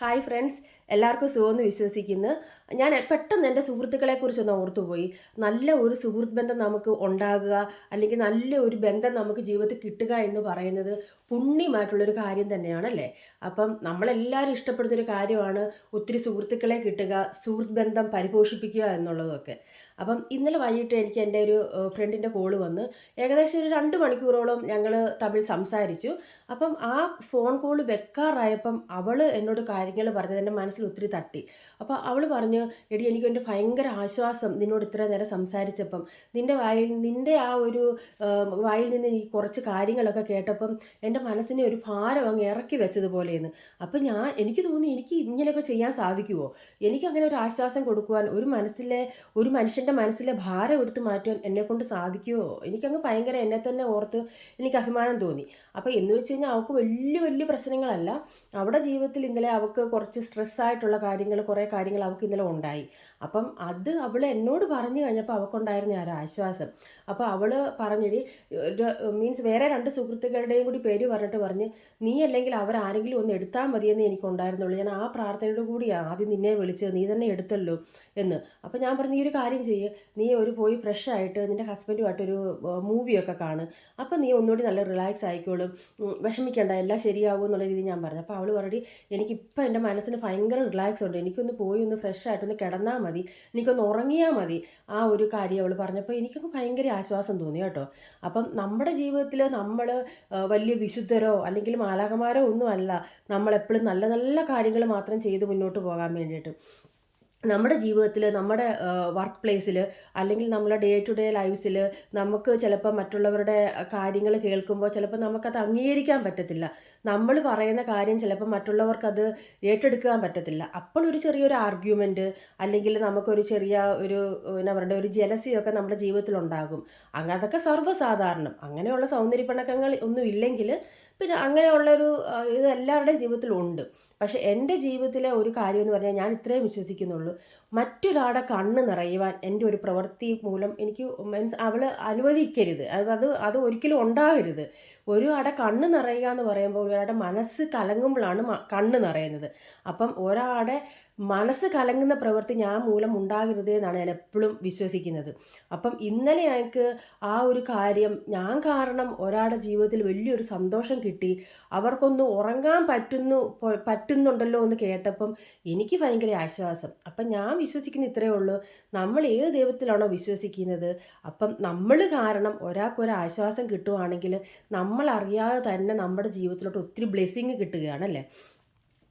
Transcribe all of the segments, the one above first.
Hi friends എല്ലാവർക്കും സുഖമെന്ന് വിശ്വസിക്കുന്നു. ഞാൻ പെട്ടെന്ന് എന്റെ സുഹൃത്തുക്കളെക്കുറിച്ചൊന്ന് ഓർത്തുപോയി. നല്ല ഒരു സുഹൃത്ത് ബന്ധം നമുക്ക് ഉണ്ടാകുക അല്ലെങ്കിൽ നല്ല ഒരു ബന്ധം നമുക്ക് ജീവിതത്തിൽ കിട്ടുക എന്ന് പറയുന്നത് പുണ്യമായിട്ടുള്ളൊരു കാര്യം തന്നെയാണല്ലേ അപ്പം നമ്മളെല്ലാവരും ഇഷ്ടപ്പെടുന്നൊരു കാര്യമാണ് ഒത്തിരി സുഹൃത്തുക്കളെ കിട്ടുക സുഹൃത്ത് ബന്ധം പരിപോഷിപ്പിക്കുക എന്നുള്ളതൊക്കെ. അപ്പം ഇന്നലെ വൈകിട്ട് എനിക്ക് എന്റെ ഒരു ഫ്രണ്ടിന്റെ കോൾ വന്ന് ഏകദേശം ഒരു രണ്ട് മണിക്കൂറോളം ഞങ്ങൾ തമ്മിൽ സംസാരിച്ചു. അപ്പം ആ ഫോൺ കോൾ വെക്കാറായപ്പം അവൾ എന്നോട് കാര്യങ്ങൾ പറഞ്ഞത് എന്റെ മനസ്സിൽ ഒത്തിരി തട്ടി. അപ്പോൾ അവൾ പറഞ്ഞു എടി എനിക്ക് എന്റെ ഭയങ്കര ആശ്വാസം നിന്നോട് ഇത്ര നേരം സംസാരിച്ചപ്പം. നിന്റെ വായിൽ നിന്റെ ആ ഒരു വായിൽ നിന്ന് ഈ കുറച്ച് കാര്യങ്ങളൊക്കെ കേട്ടപ്പം എന്റെ മനസ്സിനെ ഒരു ഭാരം അങ്ങ് ഇറക്കി വെച്ചതുപോലെയെന്ന്. അപ്പം ഞാൻ എനിക്ക് തോന്നി എനിക്ക് ഇങ്ങനെയൊക്കെ ചെയ്യാൻ സാധിക്കുമോ എനിക്ക് അങ്ങനെ ഒരു ആശ്വാസം കൊടുക്കുവാൻ ഒരു മനസ്സിലെ ഒരു മനുഷ്യന്റെ മനസ്സിലെ ഭാരം എടുത്ത് മാറ്റുവാൻ എന്നെക്കൊണ്ട് സാധിക്കുമോ എനിക്കങ്ങ് ഭയങ്കര എന്നെ തന്നെ ഓർത്ത് എനിക്ക് അഭിമാനം തോന്നി. അപ്പോൾ എന്ന് വെച്ച് കഴിഞ്ഞാൽ അവൾക്ക് വലിയ വലിയ പ്രശ്നങ്ങളല്ല. അവിടെ ജീവിതത്തിൽ ഇന്നലെ അവൾക്ക് കുറച്ച് സ്ട്രെസ്സായിട്ടുള്ള കാര്യങ്ങൾ കുറേ കാര്യങ്ങൾ അവൾക്ക് ഇന്നലെ ഉണ്ടായി. അപ്പം അത് അവൾ എന്നോട് പറഞ്ഞു കഴിഞ്ഞപ്പോൾ അവൾക്കുണ്ടായിരുന്ന ആ ഒരു ആശ്വാസം. അപ്പോൾ അവൾ പറഞ്ഞിടി മീൻസ് വേറെ രണ്ട് സുഹൃത്തുക്കളുടെയും കൂടി പേര് പറഞ്ഞിട്ട് പറഞ്ഞ് നീ അല്ലെങ്കിൽ അവരാരെങ്കിലും ഒന്ന് എടുത്താൽ മതിയെന്ന് എനിക്കുണ്ടായിരുന്നുള്ളൂ. ഞാൻ ആ പ്രാർത്ഥനയോട് കൂടിയാണ് ആദ്യം നിന്നെ വിളിച്ചത്. നീ തന്നെ എടുത്തല്ലോ എന്ന്. അപ്പോൾ ഞാൻ പറഞ്ഞു ഈ ഒരു കാര്യം ചെയ്യ്. നീ ഒരു പോയി ഫ്രഷ് ആയിട്ട് നിന്റെ ഹസ്ബൻഡുമായിട്ടൊരു മൂവിയൊക്കെ കാണും. അപ്പോൾ നീ ഒന്നുകൂടി നല്ല റിലാക്സ് ആയിക്കോളും. വിഷമിക്കേണ്ട. എല്ലാം ശരിയാവും എന്നുള്ള രീതി ഞാൻ പറഞ്ഞു. അപ്പോൾ അവൾ പറഞ്ഞു എനിക്കിപ്പോൾ എന്റെ മനസ്സിന് ഭയങ്കര റിലാക്സ് ഉണ്ട്. എനിക്കൊന്ന് പോയി ഒന്ന് ഫ്രഷ് ആയിട്ടൊന്ന് കിടന്നാൽ മതി. എനിക്കൊന്ന് ഉറങ്ങിയാൽ മതി. ആ ഒരു കാര്യം അവൾ പറഞ്ഞപ്പോൾ എനിക്കൊന്ന് ഭയങ്കര ആശ്വാസം തോന്നി കേട്ടോ. അപ്പം നമ്മുടെ ജീവിതത്തിൽ നമ്മൾ വലിയ വിശുദ്ധരോ അല്ലെങ്കിൽ മാലാകമാരോ ഒന്നുമല്ല. നമ്മളെപ്പോഴും നല്ല നല്ല കാര്യങ്ങൾ മാത്രം ചെയ്ത് മുന്നോട്ട് പോകാൻ വേണ്ടിയിട്ട്. നമ്മുടെ ജീവിതത്തിൽ നമ്മുടെ വർക്ക് പ്ലേസിൽ അല്ലെങ്കിൽ നമ്മളെ ഡേ ടു ഡേ ലൈഫ്സിൽ നമുക്ക് ചിലപ്പോൾ മറ്റുള്ളവരുടെ കാര്യങ്ങൾ കേൾക്കുമ്പോൾ ചിലപ്പോൾ നമുക്കത് അംഗീകരിക്കാൻ പറ്റത്തില്ല. നമ്മൾ പറയുന്ന കാര്യം ചിലപ്പോൾ മറ്റുള്ളവർക്കത് ഏറ്റെടുക്കാൻ പറ്റത്തില്ല. അപ്പോൾ ഒരു ചെറിയൊരു ആർഗ്യുമെന്റ് അല്ലെങ്കിൽ നമുക്കൊരു ചെറിയ ഒരു എന്നാ പറയണ്ട ഒരു ജലസിയൊക്കെ നമ്മുടെ ജീവിതത്തിൽ ഉണ്ടാകും അങ്ങനെ അതൊക്കെ സർവസാധാരണം. അങ്ങനെയുള്ള സൗന്ദര്യപ്പണക്കങ്ങൾ ഒന്നും ഇല്ലെങ്കിൽ പിന്നെ അങ്ങനെയുള്ളൊരു ഇത് എല്ലാവരുടെയും ജീവിതത്തിലുണ്ട്. പക്ഷേ എന്റെ ജീവിതത്തിലെ ഒരു കാര്യം എന്ന് പറഞ്ഞാൽ ഞാൻ ഇത്രയും വിശ്വസിക്കുന്നുള്ളൂ. മറ്റൊരാളുടെ കണ്ണ് നിറയുവാൻ എന്റെ ഒരു പ്രവൃത്തി മൂലം എനിക്ക് മീൻസ് അവൾ അനുവദിക്കരുത്. അത് അത് ഒരിക്കലും ഉണ്ടാകരുത്. ഒരു ആടെ കണ്ണ് നിറയുക എന്ന് പറയുമ്പോൾ ഒരാളുടെ മനസ്സ് കലങ്ങുമ്പോഴാണ് കണ്ണ് നിറയുന്നത്. അപ്പം ഒരാളുടെ മനസ്സ് കലങ്ങുന്ന പ്രവൃത്തി ഞാൻ മൂലം ഉണ്ടാകരുത് എന്നാണ് ഞാൻ എപ്പോഴും വിശ്വസിക്കുന്നത്. അപ്പം ഇന്നലെ എനിക്ക് ആ ഒരു കാര്യം ഞാൻ കാരണം ഒരാളുടെ ജീവിതത്തിൽ വലിയൊരു സന്തോഷം കിട്ടി. അവർക്കൊന്ന് ഉറങ്ങാൻ പറ്റുന്നു പറ്റുന്നുണ്ടല്ലോ എന്ന് കേട്ടപ്പം എനിക്ക് ഭയങ്കര ആശ്വാസം. അപ്പം ഞാൻ വിശ്വസിക്കുന്ന ഇത്രയേ ഉള്ളൂ. നമ്മൾ ഏത് ദൈവത്തിലാണോ വിശ്വസിക്കുന്നത്? അപ്പം നമ്മൾ കാരണം ഒരാൾക്കൊരു ആശ്വാസം കിട്ടുവാണെങ്കിൽ നമ്മൾ അറിയാതെ തന്നെ നമ്മുടെ ജീവിതത്തിലോട്ട് ഒത്തിരി ബ്ലെസ്സിങ് കിട്ടുകയാണല്ലേ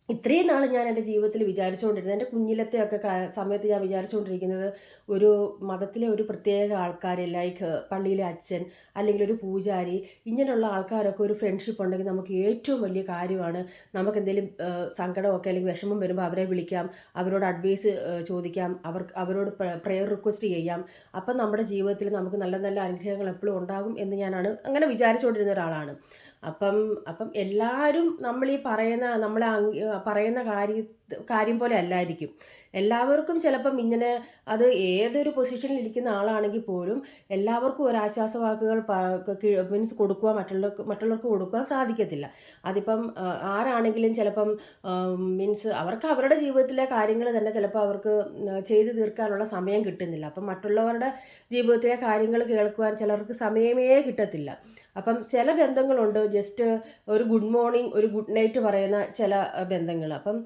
ഇത്രയും നാൾ ഞാൻ എന്റെ ജീവിതത്തിൽ വിചാരിച്ചുകൊണ്ടിരുന്നത് എന്റെ കുഞ്ഞിലത്തെയൊക്കെ സമയത്ത് ഞാൻ വിചാരിച്ചുകൊണ്ടിരിക്കുന്നത് ഒരു മതത്തിലെ ഒരു പ്രത്യേക ആൾക്കാർ ലൈക്ക് പള്ളിയിലെ അച്ഛൻ അല്ലെങ്കിൽ ഒരു പൂജാരി ഇങ്ങനെയുള്ള ആൾക്കാരൊക്കെ ഒരു ഫ്രണ്ട്ഷിപ്പ് ഉണ്ടെങ്കിൽ നമുക്ക് ഏറ്റവും വലിയ കാര്യമാണ് നമുക്ക് എന്തെങ്കിലും സങ്കടമൊക്കെ അല്ലെങ്കിൽ വിഷമം വരുമ്പോൾ അവരെ വിളിക്കാം അവരോട് അഡ്വൈസ് ചോദിക്കാം അവർക്ക് അവരോട് പ്രെയർ റിക്വസ്റ്റ് ചെയ്യാം. അപ്പം നമ്മുടെ ജീവിതത്തിൽ നമുക്ക് നല്ല നല്ല അനുഗ്രഹങ്ങൾ എപ്പോഴും ഉണ്ടാകും എന്ന് ഞാനാണ് അങ്ങനെ വിചാരിച്ചുകൊണ്ടിരുന്ന ഒരാളാണ്. അപ്പം അപ്പം എല്ലാവരും നമ്മൾ ഈ പറയുന്ന നമ്മൾ പറയുന്ന കാര്യ കാര്യം പോലെ അല്ലായിരിക്കും. എല്ലാവർക്കും ചിലപ്പം ഇങ്ങനെ അത് ഏതൊരു പൊസിഷനിൽ ഇരിക്കുന്ന ആളാണെങ്കിൽ പോലും എല്ലാവർക്കും ഒരു ആശ്വാസ വാക്കുകൾ മീൻസ് കൊടുക്കുക മറ്റുള്ളവർക്ക് മറ്റുള്ളവർക്ക് കൊടുക്കാൻ സാധിക്കത്തില്ല. അതിപ്പം ആരാണെങ്കിലും ചിലപ്പം മീൻസ് അവർക്ക് അവരുടെ ജീവിതത്തിലെ കാര്യങ്ങൾ തന്നെ ചിലപ്പോൾ അവർക്ക് ചെയ്തു തീർക്കാനുള്ള സമയം കിട്ടുന്നില്ല. അപ്പം മറ്റുള്ളവരുടെ ജീവിതത്തിലെ കാര്യങ്ങൾ കേൾക്കുവാൻ ചിലർക്ക് സമയമേ കിട്ടത്തില്ല. അപ്പം ചില ബന്ധങ്ങളുണ്ട്. ജസ്റ്റ് ഒരു ഗുഡ് മോർണിംഗ് ഒരു ഗുഡ് നൈറ്റ് പറയുന്ന ചില ബന്ധങ്ങൾ. അപ്പം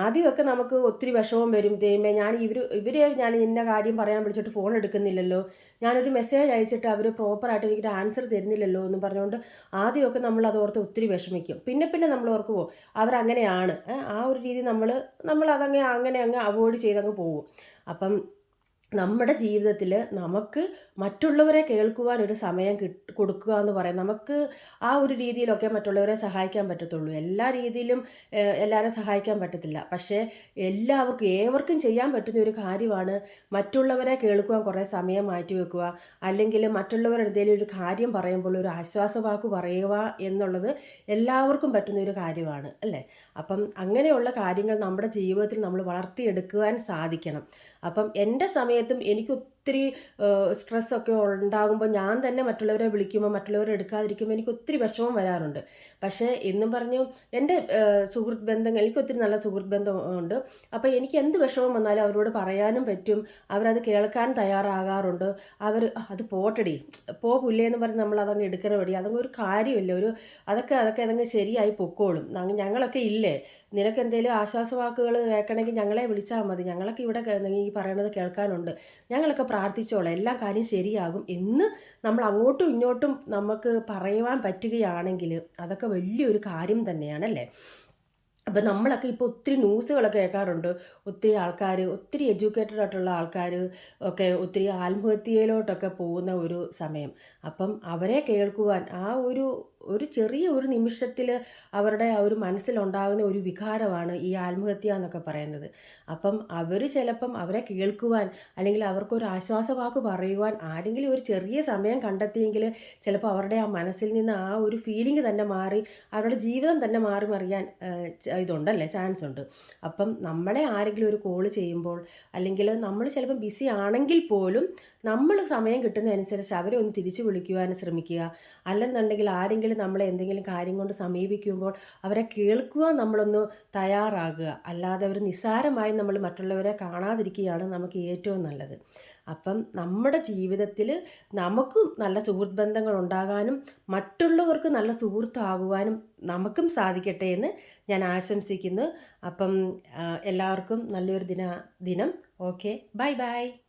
ആദ്യമൊക്കെ നമുക്ക് ഒത്തിരി വിഷമം വരും. തേയുമ്പോൾ ഞാൻ ഇവർ ഇവരെ ഞാൻ ഇന്ന കാര്യം പറയാൻ വിളിച്ചിട്ട് ഫോൺ എടുക്കുന്നില്ലല്ലോ. ഞാനൊരു മെസ്സേജ് അയച്ചിട്ട് അവർ പ്രോപ്പറായിട്ട് എനിക്കൊരു ആൻസർ തരുന്നില്ലല്ലോ എന്ന് പറഞ്ഞുകൊണ്ട് ആദ്യമൊക്കെ നമ്മൾ അത് ഓർത്ത് ഒത്തിരി വിഷമിക്കും. പിന്നെ പിന്നെ നമ്മൾ ഓർക്കുമോ അവരങ്ങനെയാണ്. ആ ഒരു രീതി നമ്മൾ നമ്മൾ അതങ്ങനെ അങ്ങനെ അങ്ങ് അവോയ്ഡ് ചെയ്തങ്ങ് പോകും അപ്പം നമ്മുടെ ജീവിതത്തിൽ നമുക്ക് മറ്റുള്ളവരെ കേൾക്കുവാൻ ഒരു സമയം കിട്ട് കൊടുക്കുക എന്ന് പറയാം. നമുക്ക് ആ ഒരു രീതിയിലൊക്കെ മറ്റുള്ളവരെ സഹായിക്കാൻ പറ്റത്തുള്ളൂ. എല്ലാ രീതിയിലും എല്ലാവരും സഹായിക്കാൻ പറ്റത്തില്ല. പക്ഷേ എല്ലാവർക്കും ഏവർക്കും ചെയ്യാൻ പറ്റുന്ന ഒരു കാര്യമാണ് മറ്റുള്ളവരെ കേൾക്കുവാൻ കുറേ സമയം മാറ്റി വെക്കുക. അല്ലെങ്കിൽ മറ്റുള്ളവർ ഒരു കാര്യം പറയുമ്പോൾ ഒരു ആശ്വാസവാക്ക് പറയുക എന്നുള്ളത് എല്ലാവർക്കും പറ്റുന്ന ഒരു കാര്യമാണ് അല്ലേ? അപ്പം അങ്ങനെയുള്ള കാര്യങ്ങൾ നമ്മുടെ ജീവിതത്തിൽ നമ്മൾ വളർത്തിയെടുക്കുവാൻ സാധിക്കണം. അപ്പം എന്റെ സമയത്തും എനിക്ക് ഒത്തിരി സ്ട്രെസ്സൊക്കെ ഉണ്ടാകുമ്പോൾ ഞാൻ തന്നെ മറ്റുള്ളവരെ വിളിക്കുമ്പോൾ മറ്റുള്ളവരെ എടുക്കാതിരിക്കുമ്പോൾ എനിക്ക് ഒത്തിരി വിഷമം വരാറുണ്ട്. പക്ഷേ എന്നും പറഞ്ഞു എന്റെ സുഹൃത്ത് ബന്ധങ്ങൾ എനിക്ക് ഒത്തിരി നല്ല സുഹൃത്ത് ബന്ധമുണ്ട് അപ്പോൾ എനിക്ക് എന്ത് വിഷമം വന്നാലും അവരോട് പറയാനും പറ്റും. അവരത് കേൾക്കാൻ തയ്യാറാകാറുണ്ട്. അവർ അത് പോട്ടടി. പോ പുല്ലേ എന്ന് പറഞ്ഞ് നമ്മൾ അതങ്ങ് എടുക്കണപടി അതങ്ങ് ഒരു കാര്യമില്ല. ഒരു അതൊക്കെ അതൊക്കെ അതങ്ങ് ശരിയായി പൊക്കോളും. ഞങ്ങ- ഞങ്ങളൊക്കെ ഇല്ലേ? നിനക്ക് എന്തെങ്കിലും ആശ്വാസവാക്കുകൾ കേൾക്കണമെങ്കിൽ ഞങ്ങളെ വിളിച്ചാൽ മതി. ഞങ്ങളൊക്കെ ഇവിടെ ഈ പറയണത് കേൾക്കാനുണ്ട്. ഞങ്ങളൊക്കെ പ്രാർത്ഥിച്ചോളാം. എല്ലാ കാര്യം ശരിയാകും എന്ന് നമ്മൾ അങ്ങോട്ടും ഇങ്ങോട്ടും നമുക്ക് പറയുവാൻ പറ്റുകയാണെങ്കിൽ അതൊക്കെ വലിയൊരു കാര്യം തന്നെയാണല്ലേ അപ്പം നമ്മളൊക്കെ ഇപ്പോൾ ഒത്തിരി ന്യൂസുകളൊക്കെ കേൾക്കാറുണ്ട്. ഒത്തിരി ആൾക്കാർ ഒത്തിരി എഡ്യൂക്കേറ്റഡ് ആയിട്ടുള്ള ആൾക്കാർ ഒക്കെ ഒത്തിരി ആത്മഹത്യയിലോട്ടൊക്കെ പോകുന്ന ഒരു സമയം. അപ്പം അവരെ കേൾക്കുവാൻ ആ ഒരു ഒരു ചെറിയ ഒരു നിമിഷത്തിൽ അവരുടെ ആ ഒരു മനസ്സിലുണ്ടാകുന്ന ഒരു വികാരമാണ് ഈ ആത്മഹത്യ എന്നൊക്കെ പറയുന്നത്. അപ്പം അവർ ചിലപ്പം അവരെ കേൾക്കുവാൻ അല്ലെങ്കിൽ അവർക്കൊരു ആശ്വാസവാക്ക് പറയുവാൻ ആരെങ്കിലും ഒരു ചെറിയ സമയം കണ്ടെത്തിയെങ്കിൽ ചിലപ്പോൾ അവരുടെ ആ മനസ്സിൽ നിന്ന് ആ ഒരു ഫീലിംഗ് തന്നെ മാറി അവരുടെ ജീവിതം തന്നെ മാറി മറിയാൻ ഇതുണ്ടല്ലേ ചാൻസ് ഉണ്ട്. അപ്പം നമ്മളെ ആരെങ്കിലും ഒരു കോൾ ചെയ്യുമ്പോൾ അല്ലെങ്കിൽ നമ്മൾ ചിലപ്പം ബിസി ആണെങ്കിൽ പോലും നമ്മൾ സമയം കിട്ടുന്നതനുസരിച്ച് അവരെ ഒന്ന് തിരിച്ചു വിളിക്കുവാൻ ശ്രമിക്കുക. അല്ലെന്നുണ്ടെങ്കിൽ ആരെങ്കിലും നമ്മളെ എന്തെങ്കിലും കാര്യം കൊണ്ട് സമീപിക്കുമ്പോൾ അവരെ കേൾക്കുക നമ്മളൊന്ന് തയ്യാറാകുക. അല്ലാതെ അവർ നിസ്സാരമായി നമ്മൾ മറ്റുള്ളവരെ കാണാതിരിക്കുകയാണ് നമുക്ക് ഏറ്റവും നല്ലത്. അപ്പം നമ്മുടെ ജീവിതത്തിൽ നമുക്കും നല്ല സുഹൃത്ത് ബന്ധങ്ങൾ ഉണ്ടാകാനും മറ്റുള്ളവർക്ക് നല്ല സുഹൃത്താകുവാനും നമുക്കും സാധിക്കട്ടെ എന്ന് ഞാൻ ആശംസിക്കുന്നു. അപ്പം എല്ലാവർക്കും നല്ലൊരു ദിന ദിനം. Okay bye bye.